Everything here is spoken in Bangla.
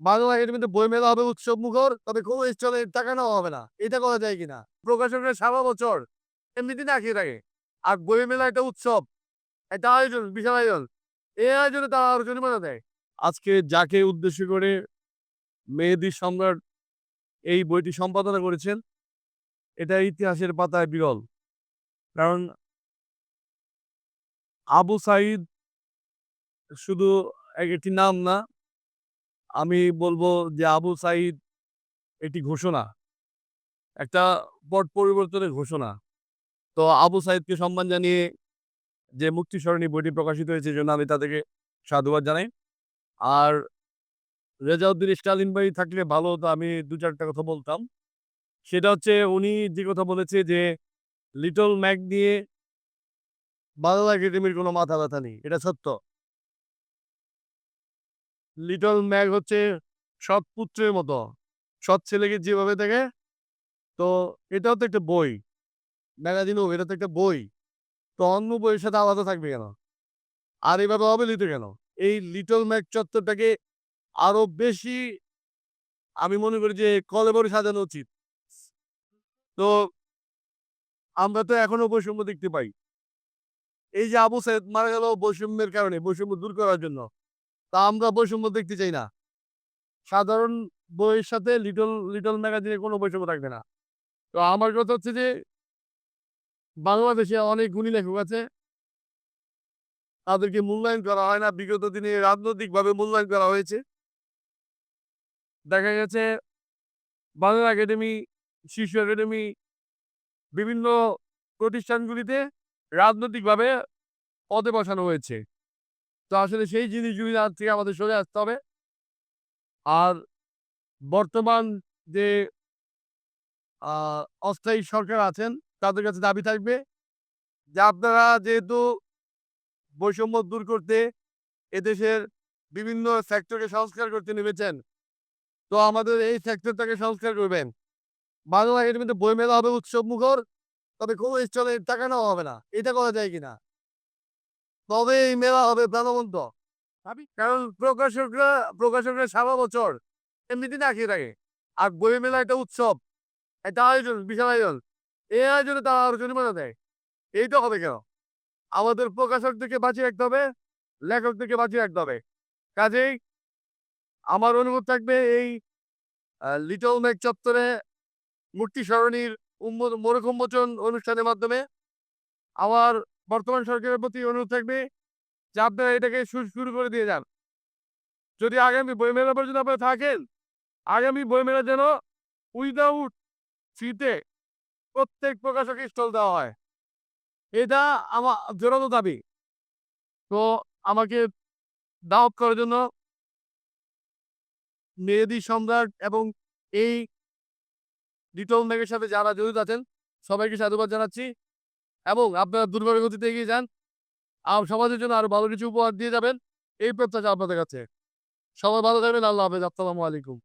বাংলা একাডেমিতে বই মেলা হবে উৎসব মুখর, তবে কোনো স্টলে টাকা নেওয়া হবে না। এটা করা যায় কিনা? প্রকাশকের সারা বছর এমনিতে না খেয়ে থাকে। আর বই মেলা একটা উৎসব, একটা আয়োজন, বিশাল আয়োজন। এই আয়োজনে তারা আরও জরিমানা দেয়। আজকে যাকে উদ্দেশ্য করে মেহেদি সম্রাট এই বইটি সম্পাদনা করেছেন, এটা ইতিহাসের পাতায় বিরল। কারণ আবু সাইদ শুধু এক- একটি নাম না আমি বলব যে আবু সাইদ এটি ঘোষণা। একটা পট পরিবর্তনের ঘোষণা। তো আবু সাইদকে সম্মান জানিয়ে যে মুক্তি সরণী বইটি প্রকাশিত হয়েছে জন্য আমি তাদেরকে সাধুবাদ জানাই। আর রেজাউদ্দিন স্টালিন ভাই থাকলে ভালো হতো, আমি দু চারটা কথা বলতাম। সেটা হচ্ছে উনি যে কথা বলেছে যে, লিটল ম্যাক নিয়ে বাংলা একাডেমির কোনো মাথা ব্যথা নেই। এটা সত্য। লিটল ম্যাক হচ্ছে সৎ পুত্রের মতো। সৎ ছেলেকে যেভাবে দেখে, তো এটাও তো একটা বই। ম্যাগাজিনও এটা তো একটা বই। তো অন্য বইয়ের সাথে আলাদা থাকবে কেন? আর এভাবে অবহেলিত কেন? এই লিটল ম্যাক চত্বরটাকে আরও বেশি, আমি মনে করি যে কলেবরে সাজানো উচিত। তো আমরা তো এখনও বৈষম্য দেখতে পাই। এই যে আবু সাইদ মারা গেল বৈষম্যের কারণে, বৈষম্য দূর করার জন্য। তা আমরা বৈষম্য দেখতে চাই না। সাধারণ বইয়ের সাথে লিটল লিটল ম্যাগাজিনে কোনো বৈষম্য থাকবে না। তো আমার কথা হচ্ছে যে, বাংলাদেশে অনেক গুণী লেখক আছে। তাদেরকে মূল্যায়ন করা হয় না। বিগত দিনে রাজনৈতিকভাবে মূল্যায়ন করা হয়েছে। দেখা গেছে, বাংলা একাডেমি, শিশু একাডেমি, বিভিন্ন প্রতিষ্ঠানগুলিতে রাজনৈতিকভাবে পদে বসানো হয়েছে। তো আসলে সেই জিনিসগুলি আজ থেকে আমাদের সরে আসতে হবে। আর বর্তমান যে অস্থায়ী সরকার আছেন, তাদের কাছে দাবি থাকবে যে, আপনারা যেহেতু বৈষম্য দূর করতে এদেশের বিভিন্ন সেক্টরকে সংস্কার করতে নেমেছেন, তো আমাদের এই সেক্টরটাকে সংস্কার করবেন। বাংলা একাডেমিতে বই মেলা হবে উৎসব মুখর তবে কোনো স্টলে টাকা নেওয়া হবে না। এটা করা যায় কিনা? তবে এই মেলা হবে প্রাণবন্ত। কারণ প্রকাশকরা প্রকাশকরা সারা বছর এমনিতে খেয়ে থাকে। আর বই মেলা একটা উৎসব, একটা আয়োজন, বিশাল আয়োজন। এই আয়োজনে তারা আরও জরিমানা দেয়। এইটা হবে কেন? আমাদের প্রকাশকদেরকে বাঁচিয়ে রাখতে হবে লেখকদেরকে বাঁচিয়ে রাখতে হবে। কাজেই আমার অনুরোধ থাকবে এই লিটল ম্যাক চত্বরে মূর্তি সরণির মোড়ক অনুষ্ঠানের মাধ্যমে আমার বর্তমান সরকারের প্রতি অনুরোধ থাকবে যে আপনারা এটাকে শুরু করে দিয়ে যান। যদি আগামী বইমেলা পর্যন্ত আপনারা থাকেন, আগামী বইমেলা যেন উইদাউট ফ্রিতে প্রত্যেক প্রকাশকে স্টল দেওয়া হয়। এটা আমার জোরালো দাবি। তো আমাকে দাওয়াত করার জন্য মেহেদি সম্রাট এবং এই লিটল ম্যাগের সাথে যারা জড়িত আছেন, সবাইকে সাধুবাদ জানাচ্ছি। এবং আপনারা দুর্ভাগ্য গতিতে এগিয়ে যান। সমাজের জন্য আরও ভালো কিছু উপহার দিয়ে যাবেন। এই প্রত্যাশা আপনাদের কাছে। সবাই ভালো থাকবেন। আল্লাহ হাফেজ। আসসালামু আলাইকুম।